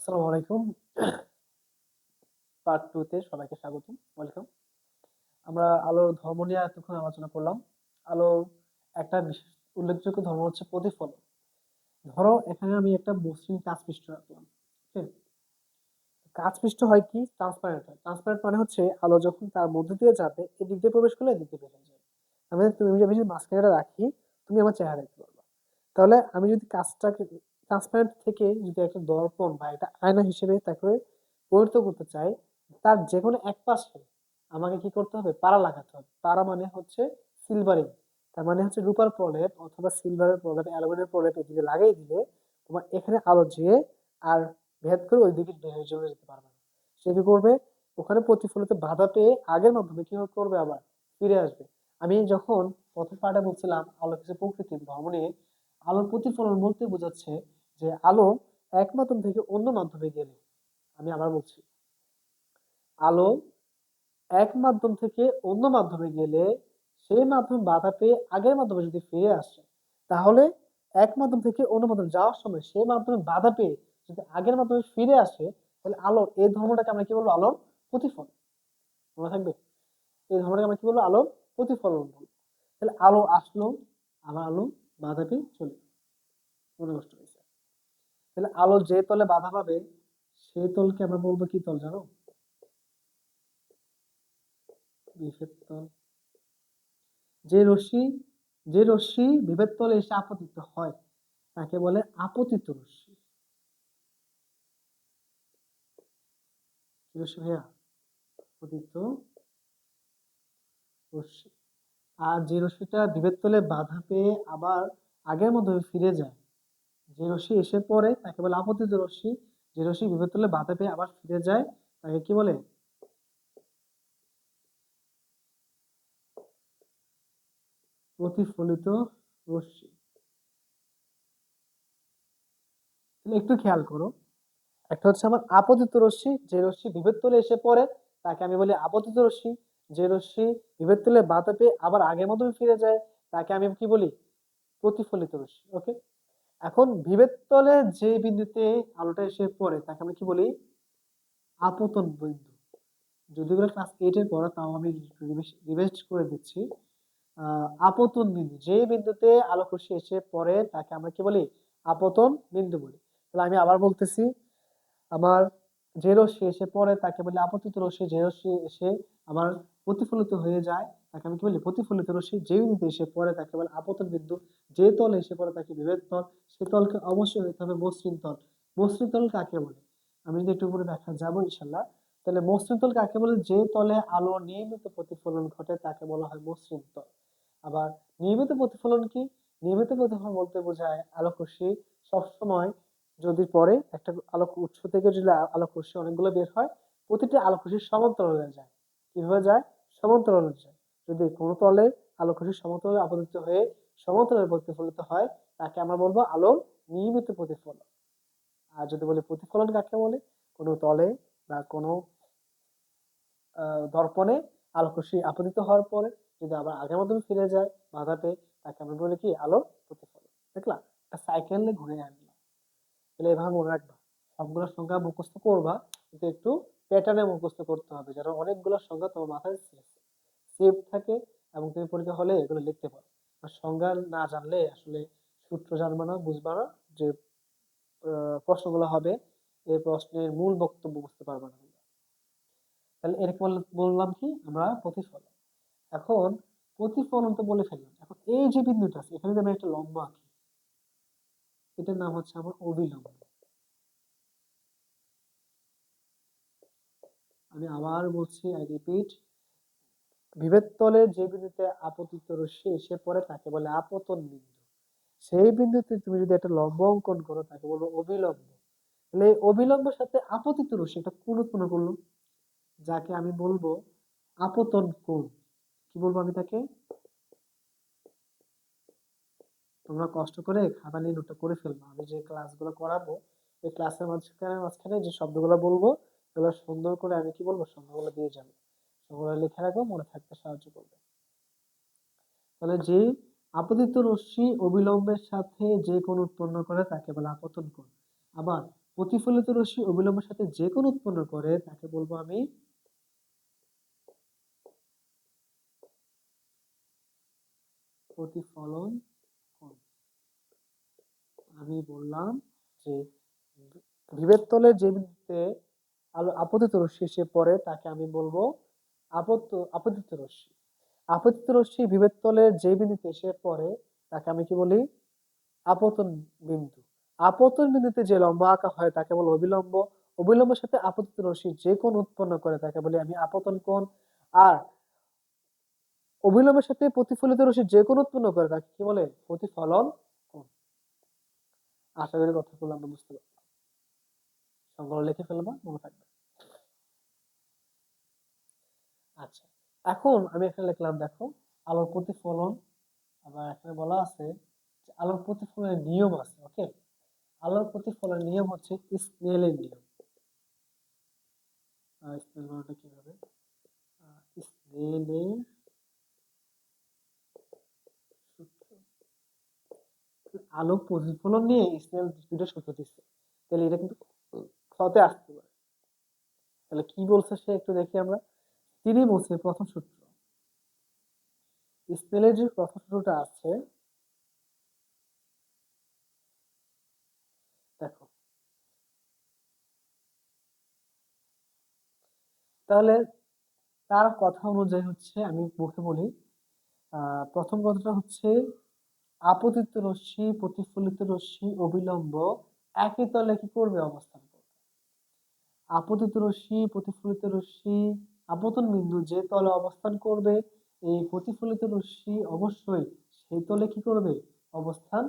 আসসালামু আলাইকুম। Part two তে সবাইকে স্বাগতম। ওয়েলকাম। আমরা আলোর ধর্ম নিয়ে এতক্ষণ আলোচনা করলাম। আলোর একটা বিশেষ উল্লেখযোগ্য ধর্ম হচ্ছে প্রতিফলন। ধরো, এখানে আমি একটা মসৃণ কাঁচ পৃষ্ঠ রাখলাম ঠিক কাঁচ পৃষ্ঠ হয় কি? ট্রান্সপারেন্ট হয়। ট্রান্সপারেন্ট মানে হচ্ছে আলো যখন তার মধ্যে দিয়ে যাবে এদিক দিয়ে প্রবেশ করলে এদিক দিয়ে বের হয়ে যাবে আমি তুমি যদি যদি রাখি, তুমি আমার চেহারা দেখতে পারবা। তাহলে আমি যদি কাঁচটাকে ট্রান্সপারেন্ট থেকে যদি একটা দর্পণ বা একটা আয়না হিসেবে তাকে পরিণত করতে চাই, তার যে কোনো এক পাশে আমাকে কি করতে হবে? পাড়া লাগাতে হবে। পাড়া মানে হচ্ছে সিলভারিং তার মানে হচ্ছে রূপার প্রলেপ অথবা সিলভারের প্রলেপ অ্যালুমিনিয়াম প্রলেপ এদিকে লাগিয়ে দিলে তোমার এখানে আলো যেয়ে আর ভেদ করে ওই দিকে চলে যেতে পারবে না। সে কি করবে? ওখানে প্রতিফলিত বাধা পেয়ে আগের মাধ্যমে কি করবে আবার? ফিরে আসবে। আমি যখন প্রথম পাঠে বলছিলাম আলো কিছু প্রকৃতির ধর্ম নিয়ে আলোর প্রতিফলন বলতে বোঝাচ্ছে যে আলো এক মাধ্যম থেকে অন্য মাধ্যমে গেলে, আমি আবার বলছি, আলো এক মাধ্যম থেকে অন্য মাধ্যমে গেলে সেই মাধ্যমে বাধা পেয়ে আগের মাধ্যমে যদি ফিরে আসে, তাহলে এক মাধ্যম থেকে অন্য মাধ্যমে যাওয়ার সময় সেই মাধ্যমে বাধা পেয়ে যদি আগের মাধ্যমে ফিরে আসে, তাহলে আলোর, এই ধর্মটাকে আমরা কি বলব? আলোর প্রতিফলন। মনে থাকবে? এই ধর্মটাকে আমরা কি বলব? আলোর প্রতিফলন বলব। তাহলে আলো আসলো, আবার আলো বাধা পেয়ে চলে মনে কষ্ট তাহলে আলো যে তলে বাধা পাবে সেই তলকে আমরা বলব কি তল জানো? যে রশ্মি যে রশ্মি বিভেদ তলে এসে আপতিত হয়, তাকে বলে আপতিত রশ্মি। ভাইয়া? আপতিত রশ্মি। আর যে রশ্মিটা বিভেদ তলে বাধা পেয়ে আবার আগের মাধ্যমে ফিরে যায় যে রশ্মি এসে পড়ে, তাকে বলে আপতিত রশ্মি। যে রশ্মি বিভেদ তলে বাধা পেয়ে আবার ফিরে যায়, তাকে কি বলে? প্রতিফলিত রশ্মি। একটু খেয়াল করো। একটা হচ্ছে আমার আপতিত রশ্মি, যে রশ্মি বিভেদ তলে এসে পড়ে, তাকে আমি বলি আপতিত রশ্মি। যে রশ্মি বিভেদ তলে বাধা পেয়ে আবার আগের মাধ্যমে ফিরে যায়, তাকে আমি কি বলি? প্রতিফলিত রশ্মি ওকে এখন বিভেদ তলে যে বিন্দুতে আলোটা এসে পড়ে, তাকে আমরা কি বলি? আপতন বিন্দু। যদি এগুলো ক্লাস এইটের পড়া তাও আমি রিভেস্ট করে দিচ্ছি। আপতন বিন্দু। যে বিন্দুতে আলো রশ্মি এসে পড়ে, তাকে আমরা কি বলি? আপতন বিন্দু বলি। তাহলে আমি আবার বলতেছি, আমার যে রশ্মি এসে পড়ে, তাকে বলি আপতিত রশ্মি। যে রশ্মি এসে আমার প্রতিফলিত হয়ে যায় তাকে আমি কি বলি? প্রতিফলিত রশ্মি যে বিন্দুতে এসে পড়ে তাকে বলে আপতন বিন্দু। যে তলে এসে পড়ে তাকে বিভেদ তল। সে তলকে অবশ্যই হতে হবে মসৃণ তল। মসৃণ তল কাকে বলে? আমি যদি একটু উপরে ব্যাখ্যা যাব ইনশাল্লাহ তাহলে মসৃণ তল কাকে বলে? যে তলে আলো নিয়মিত প্রতিফলন ঘটে তাকে বলা হয় মসৃণ তল। আবার নিয়মিত প্রতিফলন কি? নিয়মিত প্রতিফলন বলতে বোঝায় আলোক রশ্মি সবসময় যদি পরে একটা আলোক উৎস থেকে যদি আ- আলোক অনেকগুলো বের হয়, প্রতিটি আলোক রশ্মি সমান্তরালে যায়। কীভাবে যায়? সমান্তরালে যায়। যদি কোনো তলে আলোক রশ্মি সমান্তরালে আপতিত হয়ে সমান্তরালে প্রতিফলিত হয়, তাকে আমরা বলব আলোর নিয়মিত প্রতিফলন। আর যদি বলি প্রতিফলন কাকে বলে? কোনো তলে বা কোনো দর্পণে আলোক রশ্মি আপতিত হওয়ার পরে যদি আবার আগের মতন ফিরে যায় বাধা পেয়ে তাকে আমরা বলি কি? আলোর প্রতিফলন। দেখলা একটা সাইকেলে ঘুরে আনলাম। তাহলে এভাবে মনে রাখবা, সবগুলো সংখ্যা মুখস্থ করবা, কিন্তু একটু প্যাটার্নে মুখস্থ করতে হবে, যেন অনেকগুলো সংখ্যা তোমার মাথায় সেভ থাকে এবং তুমি পরীক্ষা হলে এগুলো লিখতে পারো। আর সংজ্ঞা না জানলে আসলে সূত্র জানবা না, বুঝবা না যে প্রশ্নগুলো হবে। এই প্রশ্নের মূল বক্তব্য বুঝতে পারবে না তাহলে এরকম বল- বললাম কি? আমরা প্রতিফলন। এখন প্রতিফলন তো বলে ফেললাম। এখন এই যে বিন্দুটা আছে, এখানে আমি একটা লম্ব আঁকি, এটার নাম হচ্ছে আমার অবিলম্ব। আমি আবার বলছি আই রিপিট বিভেদ তলের যে বিন্দুতে আপতিত রশ্মি এসে পড়ে, তাকে বলে আপতন বিন্দু। সেই বিন্দুতে তুমি যদি একটা লম্ব অঙ্কন করো, তাকে বলব অবিলম্ব। তাহলে এই অবিলম্বের সাথে আপতিত রশ্মি একটা কোণ উৎপন্ন করল, যাকে আমি বলব আপতন কোণ। কি বলব আমি তাকে? তোমরা কষ্ট করে খাতা নিয়ে নোটটা করে ফেলব। আমি যে ক্লাসগুলো করাবো, এই ক্লাসের মাঝখানে মাঝখানে যে শব্দগুলো বলব, এগুলো সুন্দর করে আমি কি বলব? সংখ্যাগুলো দিয়ে যাব। সংখ্যাগুলো লিখে রাখব, মনে থাকতে সাহায্য করবে। তাহলে যে আপতিত রশ্মি অবিলম্বের সাথে যে কোণ উৎপন্ন করে, তাকে বলে আপতন কোণ। আবার প্রতিফলিত রশ্মি অবিলম্বের সাথে যে কোন উৎপন্ন করে, তাকে বলব আমি প্রতিফলন কোণ। আমি বললাম যে বিভেদ তলে যে বিন্দুতে আপতিত রশ্মি সে পড়ে, তাকে আমি বলব আপত্ত, আপতিত রশ্মি। আপতিত রশ্মি বিভেদ তলে যে বিন্দুতে এসে পড়ে, তাকে আমি কি বলি? আপতন বিন্দু। আপতন বিন্দুতে যে লম্ব আঁকা হয়, তাকে বলে অবিলম্ব। অবিলম্বের সাথে আপতিত রশ্মি যে কোণ উৎপন্ন করে, তাকে বলি আমি আপতন কোণ। আর অবিলম্বের সাথে প্রতিফলিত রশ্মি যে কোণ উৎপন্ন করে, তাকে কি বলে? প্রতিফলন কোণ। আশা করি কথাগুলো আমরা বুঝতে পারলাম। সংগ্রহ লিখে ফেলবা, মনে থাকবে। আচ্ছা। এখন আমি এখানে লিখলাম, দেখো, আলোর প্রতিফলন, আবার এখানে বলা আছে আলোর প্রতিফলনের নিয়ম আছে, ওকে? আলোর প্রতিফলনের নিয়ম হচ্ছে স্নেলের নিয়ম। স্নেল স্নেলের আলো প্রতিফলন নিয়ে স্নেল দুটো সূত্র দিচ্ছে। তাহলে এটা কিন্তু হতে আসতে পারে। তাহলে কি বলছে সে একটু দেখি আমরা? তিনি বলছে প্রথম সূত্র। স্নেলের যে প্রথম সূত্রটা আছে, দেখো। তাহলে তার কথা অনুযায়ী হচ্ছে, আমি মুখে বলি প্রথম কথাটা হচ্ছে, আপতিত রশ্মি, প্রতিফলিত রশ্মি, অবিলম্ব, একই তলে কি করবে অবস্থান করবে? আপতিত রশ্মি, প্রতিফলিত রশ্মি আপতন বিন্দু যে তলে অবস্থান করবে, এই প্রতিফলিত রশ্মি অবশ্যই সেই তলে কি করবে? অবস্থান।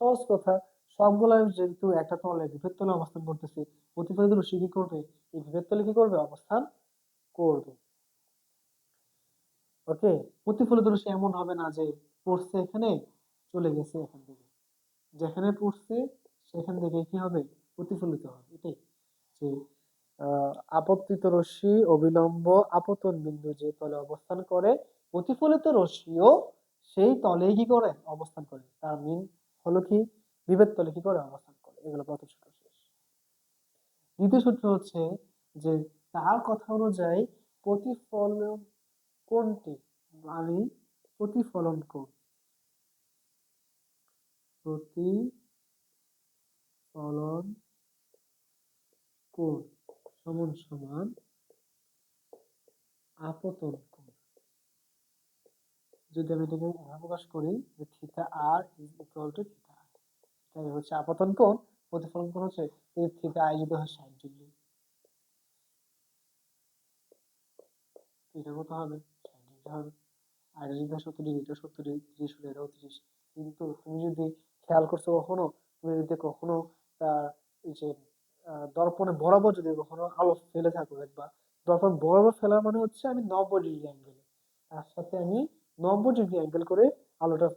সহজ কথা সবগুলা যেহেতু একটা তলে বিভেদ তলে অবস্থান করতেছে, প্রতিফলিত রশ্মি কি করবে? এই বিভেদ তলে কি করবে? অবস্থান করবে। ওকে প্রতিফলিত রশ্মি এমন হবে না যে পড়ছে এখানে, চলে গেছে এখান থেকে। যেখানে পড়ছে, সেখান থেকে কি হবে? প্রতিফলিত হবে, এটাই। যে আপত্তিত রশ্মি, অবিলম্ব আপতন বিন্দু যে তলে অবস্থান করে, প্রতিফলিত রশ্মিও সেই তলেই কি করে? অবস্থান করে। তার মিন হলো কি? বিভেদ তলে কি করে? অবস্থান করে। এগুলো প্রথম সূত্র শেষ। দ্বিতীয় সূত্র হচ্ছে যে তার কথা অনুযায়ী প্রতিফলন কোনটি? মানে প্রতিফলন কোণ প্রতিফলন কোণ সমান সমান আপতন কোণ। যদি আমি এটাকে প্রকাশ করি যে theta R is equal to theta I এটাই হচ্ছে আপতন কোণ। প্রতিফলন কোণ হচ্ছে এই থিটা আই যদি হয় ষাট ডিগ্রি। এটা কত হবে? ষাট ডিগ্রি হবে। আর যদি হয় সত্তর ডিগ্রি, এটা সত্তর ডিগ্রি, তিরিশ হলে এটাও তিরিশ। কিন্তু তুমি যদি খেয়াল করছ কখনো, তুমি যদি কখনো এই যে দর্পণে বরাবর যদি কখনো আলো ফেলে থাকো দেখবা দর্পণ বরাবর ফেলার মানে হচ্ছে আমি নব্বই ডিগ্রি অ্যাঙ্গেলে তার সাথে আমি নব্বই ডিগ্রি অ্যাঙ্গেল করে আলোটা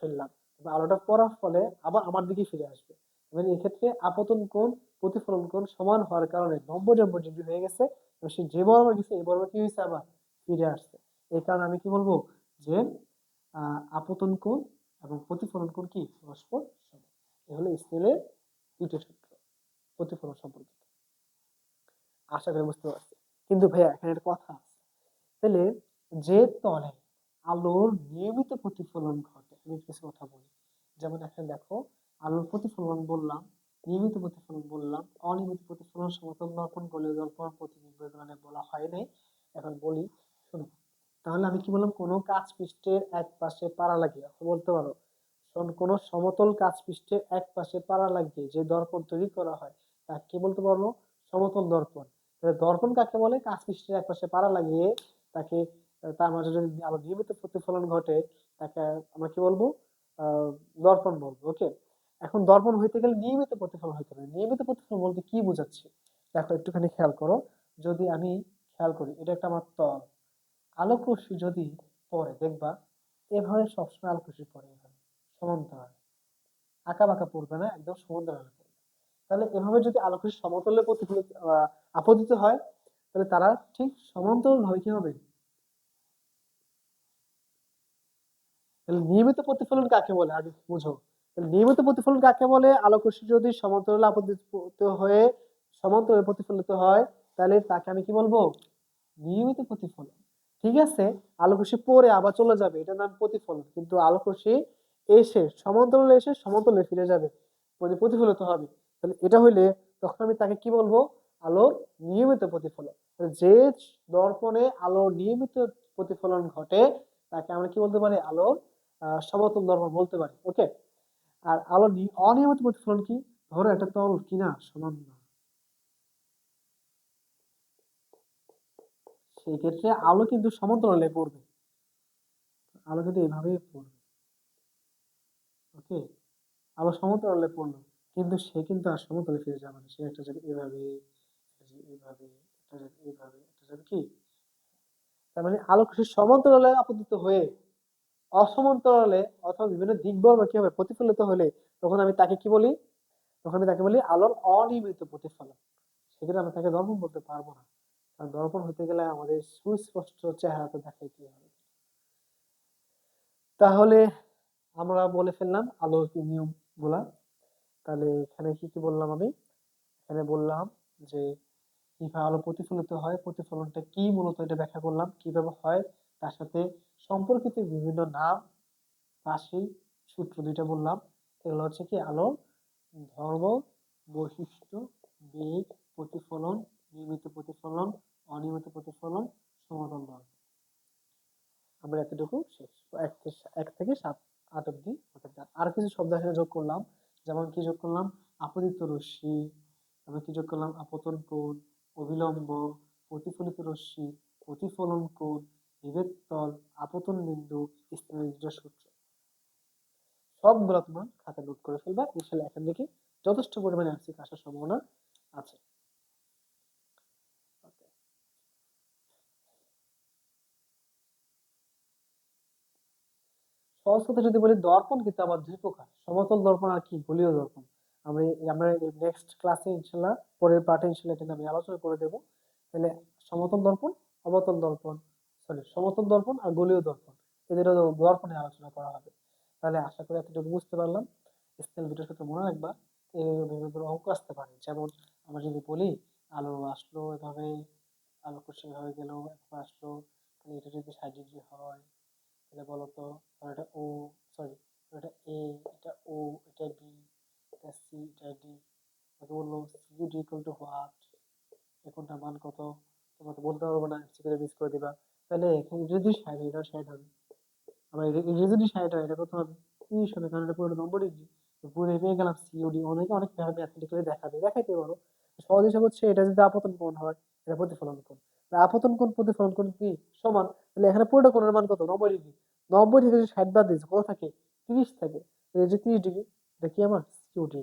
ফেললাম। আলোটা পড়ার ফলে আবার আমার দিকে ফিরে আসবে। মানে এক্ষেত্রে আপতন কোণ, প্রতিফলন কোণ সমান হওয়ার কারণে নব্বই নব্বই ডিগ্রি হয়ে গেছে। সে যে বরাবর গেছে, এই বরাবর কি হয়েছে আবার? ফিরে আসছে। এই কারণে আমি কি বলব? যে আপতন কোণ এবং প্রতিফলন কোণ কি? পরস্পর এ হলো স্নেলের দুটো সূত্র প্রতিফলন সম্পর্কিত। আশা করি বুঝতে পারছি। কিন্তু ভাইয়া, এখানে একটা কথা তাহলে যে তলে আলোর নিয়মিত প্রতিফলন ঘটে, আমি কিছু কথা বলি। যেমন এখানে দেখো, আলোর প্রতিফলন বললাম, নিয়মিত প্রতিফলন বললাম, অনিয়মিত প্রতিফলন সমতল দর্পণ বলে দর্পণ প্রতিবিম্ব বলা হয় নাই। এখন বলি, শোনো, তাহলে আমি কি বললাম, কোনো কাচ পৃষ্ঠের এক পাশে পাড়া লাগিয়ে, বলতে পারো কোনো সমতল কাচ পৃষ্ঠের এক পাশে পাড়া লাগিয়ে যে দর্পণ তৈরি করা হয় তাকে কি বলতে পারব? সমতল দর্পণ। দর্পণ কাকে বলে? কাচ পৃষ্ঠের এক পাশে পাড়া লাগিয়ে তাকে তার মাঝে যদি আলো নিয়মিত প্রতিফলন ঘটে, তাকে আমরা কি বলব? দর্পণ বলব ওকে এখন দর্পণ হইতে গেলে নিয়মিত প্রতিফলন হইতে হবে। নিয়মিত প্রতিফলন বলতে কি বোঝাচ্ছে? দেখো, একটুখানি খেয়াল করো। যদি আমি খেয়াল করি, এটা একটা আমার তল। আলোক যদি পড়ে, দেখবা, এভাবে সবসময় আলোক রশ্মি পড়ে সমান্তরাল আঁকা বাঁকা পড়বে না, একদম সমান্তরাল পড়বে। তাহলে এভাবে যদি আলোক রশ্মি সমতলে প্রতিফলিত আপতিত হয়, তাহলে তারা ঠিক সমান্তরাল ভাবে কি হবে? তাহলে নিয়মিত প্রতিফলন কাকে বলে? আগে বুঝো। নিয়মিত প্রতিফলন কাকে বলে? আলোক যদি সমান্তরালে আপতিত হয়ে সমান্তরালে প্রতিফলিত হয়, তাহলে তাকে আমি কি বলব? নিয়মিত প্রতিফলন। ঠিক আছে? আলোক পরে আবার চলে যাবে, এটার নাম প্রতিফলন। কিন্তু আলোক রশ্মি এসে, সমান্তরালে এসে সমান্তরালে ফিরে যাবে। মানে প্রতিফলিত হবে। তাহলে এটা হইলে তখন আমি তাকে কি বলব? আলোর নিয়মিত প্রতিফলন। যে দর্পণে আলোর নিয়মিত প্রতিফলন ঘটে, তাকে আমরা কি বলতে পারি? আলোর সমতল দর্পণ বলতে পারি। ওকে? আর আলোর নি- অনিয়মিত প্রতিফলন কি? ধরো একটা তল কি না সমান না। সেই ক্ষেত্রে আলো কিন্তু সমান্তরালে পড়বে। আলো কিন্তু এভাবেই পড়বে। ওকে? আলো সমতলে পড়ল কিন্তু সে কিন্তু আর সমতলে ফিরে যাবে না। সে একটা যাবে এভাবে এভাবে, একটা যাবে এভাবে, একটা যাবে কি? তার মানে আলো সে সমান্তরালে আপতিত হয়ে অসমান্তরালে অথবা বিভিন্ন দিক বরাবর কি হবে? প্রতিফলিত হলে তখন আমি তাকে কি বলি? তখন আমি তাকে বলি আলোর অনিয়মিত প্রতিফলন। সেক্ষেত্রে আমি তাকে দর্পণ বলতে পারব না। কারণ দর্পণ হতে গেলে আমাদের সুস্পষ্ট চেহারাটা দেখাইতে হবে। তাহলে আমরা বলে ফেললাম আলোর নিয়মগুলা তাহলে এখানে কি কি বললাম আমি? এখানে বললাম যে, কীভাবে আলো প্রতিফলিত হয়, প্রতিফলনটা কি মূলত এটা ব্যাখ্যা করলাম, কীভাবে হয়, তার সাথে সম্পর্কিত বিভিন্ন নাম, রাশি, সূত্র দুইটা বললাম। এগুলো হচ্ছে কি আলোর ধর্ম, বৈশিষ্ট্য, বেগ, প্রতিফলন, নিয়মিত প্রতিফলন, অনিয়মিত প্রতিফলন, সমাধান আমরা এতটুকু শেষ, এক থেকে সাত আট অব্দি আর কিছু শব্দ এখানে যোগ করলাম। যেমন কি যোগ করলাম? আপতিত রশ্মি। আমরা কি যোগ করলাম? আপতন কোণ, অবিলম্ব, প্রতিফলিত রশ্মি, প্রতিফলন কোণ, বিভেদ আপতন বিন্দু স্থানীয় সূত্র। সবগুলো তোমার খাতায় নোট করে ফেলবা। ইনশাল্লাহ এখান থেকে যথেষ্ট পরিমাণে আর্থিক আসার সম্ভাবনা আছে। সহজ কথা যদি বলি দর্পণ কিন্তু আবার দুই প্রকার। সমতল দর্পণ আর কি? গোলীয় দর্পণ। আমরা এই- আমরা নেক্সট ক্লাসে ইনশাল্লাহ, পরের পার্টে ইনশাল্লাহ এটা আমি আলোচনা করে দেবো। তাহলে সমতল দর্পণ, অবতল দর্পণ সরি সমতল দর্পণ আর গোলীয় দর্পণ। এদের দর্পণে আলোচনা করা হবে। তাহলে আশা করি এতটুকু বুঝতে পারলাম। স্কেল দুটোর সাথে মনে রাখবা এই বিভিন্ন অঙ্ক আসতে পারে। যেমন আমরা যদি বলি, আলো আসলো এভাবে, আলো কুশি হয়ে গেল আসলো, তাহলে এটা যদি ষাট হয় তাহলে বলো তো এটা ও সরি এটা এ, এটা ও, এটা বি, এটা সি, এটা ডি। তাকে বলল, C D equal to what এখনটার মান কত? তোমরা তো বলতে পারব না সি করে মিস করে দিবা। তাহলে এখানে যদি ষাট এটাও ষাট হবে। আবার এটা এটা যদি ষাট হয়, এটা কত হবে? তিরিশ হবে, কারণ এটা পুরো নম্বর ডিগ্রি পুরো পেয়ে গেলাম সিওডি অনেকে অনেক ম্যাথমেটিক্যালি দেখাবে। দেখাইতে পারো। সহজ হিসাব হচ্ছে, এটা যদি আপতন কোণ হয়, এটা প্রতিফলন কোণ। আপতন কোণ প্রতিফলন কোণ কি সমান? তাহলে এখানে পুরোটা কোণের মান কত? নব্বই ডিগ্রি। নব্বই থেকে যদি ষাট বাদ দিয়েছে কত থাকে? তিরিশ থাকে। তাহলে যে তিরিশ ডিগ্রি, এটা কি আমার? সিওডি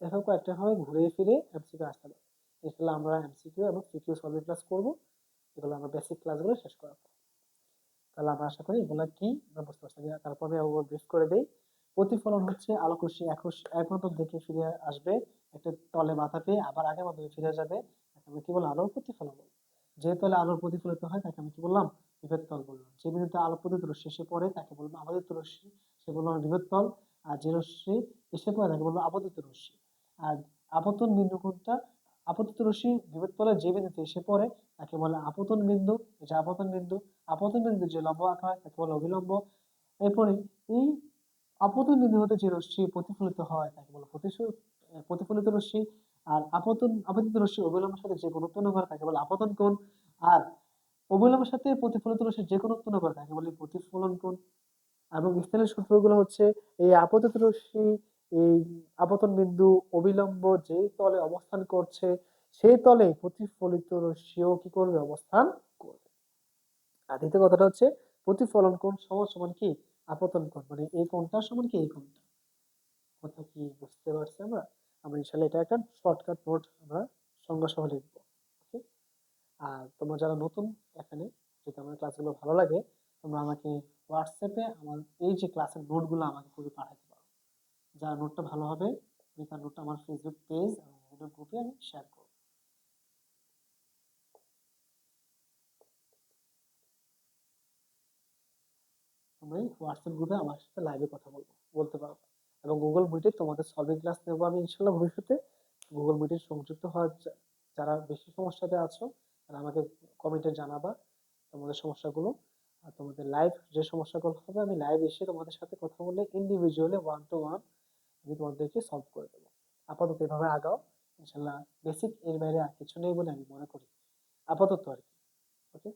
এরকম কয়েকটা ভাবে ঘুরে ফিরে এমসিকিউ আসতে পারে এগুলো আমরা এমসিকিউ এবং সিকিউ সলভিং ক্লাস করব। এগুলো আমরা বেসিক ক্লাসগুলো শেষ করাবো। তাহলে আমরা আশা করি এগুলা কি আমরা বুঝতে পারছি তারপর আমি আবার ব্রিফ করে দেই। প্রতিফলন হচ্ছে আলোক রশ্মি এক রশ্মি- এক মাধ্যম থেকে ফিরে আসবে। একটা তলে বাধা পেয়ে আবার আগের মাধ্যমে ফিরে যাবে। কি বললাম আলোর প্রতিফলন যে তলে আলোর প্রতিফলিত হয়, তাকে আমি কি বললাম? বিভেদ তল বললাম। যে বিন্দুতে আলো পতিত রশ্মি এসে পড়ে তাকে বলব আপাতিত রশ্মি। সে বললাম বিভেদ তল, আর যে রশ্মি এসে পড়ে তাকে বলব আপতিত রশ্মি। আর আপতন বিন্দু কোনটা? আপতিত রশ্মি বিভেদ তলে যে বিন্দুতে এসে পড়ে, তাকে বলে আপতন বিন্দু। এটা আপতন বিন্দু আপতন বিন্দু যে লম্ব আঁকা হয়, তাকে বলে অবিলম্ব। এরপরে এই আপতন বিন্দু হতে যে রশ্মি প্রতিফলিত হয়, তাকে বলে প্রতিফলিত রশ্মি। আর আপতন, আপতিত রশ্মি অবিলম্বের সাথে যে কোন করে তাকে বলে আপতন কোণ। আর অবিলম্বের সাথে প্রতিফলিত রশ্মি যে কোনো করে তাকে বলে প্রতিফলন কোণ। এবং স্থানীয় সূত্রগুলো হচ্ছে, এই আপতিত রশ্মি, এই আপতন বিন্দু অবিলম্ব যে তলে অবস্থান করছে, সেই তলে প্রতিফলিত রশ্মিও কি করবে? অবস্থান করবে। আর দ্বিতীয় কথাটা হচ্ছে, প্রতিফলন কোণ সমান সমান কি? আপতন কোণ। মানে এই কোণটা সমান কি? এই কোণটা। কথা কি বুঝতে পারছি আমরা? আমরা ইনশাল্লাহ এটা একটা শর্টকাট নোট আমরা সংজ্ঞা সহ লিখব ওকে আর তোমরা যারা নতুন এখানে, যদি আমার ক্লাসগুলো ভালো লাগে, তোমরা আমাকে হোয়াটসঅ্যাপে আমার এই যে ক্লাসের নোটগুলো আমাকে করে পাঠাতে পারো। যার নোটটা ভালো হবে, আমি তার নোটটা আমার ফেসবুক পেজ এবং বিভিন্ন গ্রুপে আমি শেয়ার করব। তোমরা এই হোয়াটসঅ্যাপ গ্রুপে আমার সাথে লাইভে কথা বলব, বলতে পারো। এবং গুগল মিটে তোমাদের সলভিং ক্লাস নেব আমি ইনশাল্লাহ ভবিষ্যতে। গুগল মিটে সংযুক্ত হওয়ার যারা বেশি সমস্যাতে আছো, তারা আমাকে কমেন্টে জানাবা তোমাদের সমস্যাগুলো। আর তোমাদের লাইভ যে সমস্যাগুলো হবে, আমি লাইভ এসে তোমাদের সাথে কথা বলে ইন্ডিভিজুয়ালি ওয়ান টু ওয়ান আমি তোমাদেরকে সলভ করে দেবো। আপাতত এভাবে আগাও। ইনশাল্লাহ বেসিক এর বাইরে আর কিছু নেই বলে আমি মনে করি। আপাতত আর কি। ওকে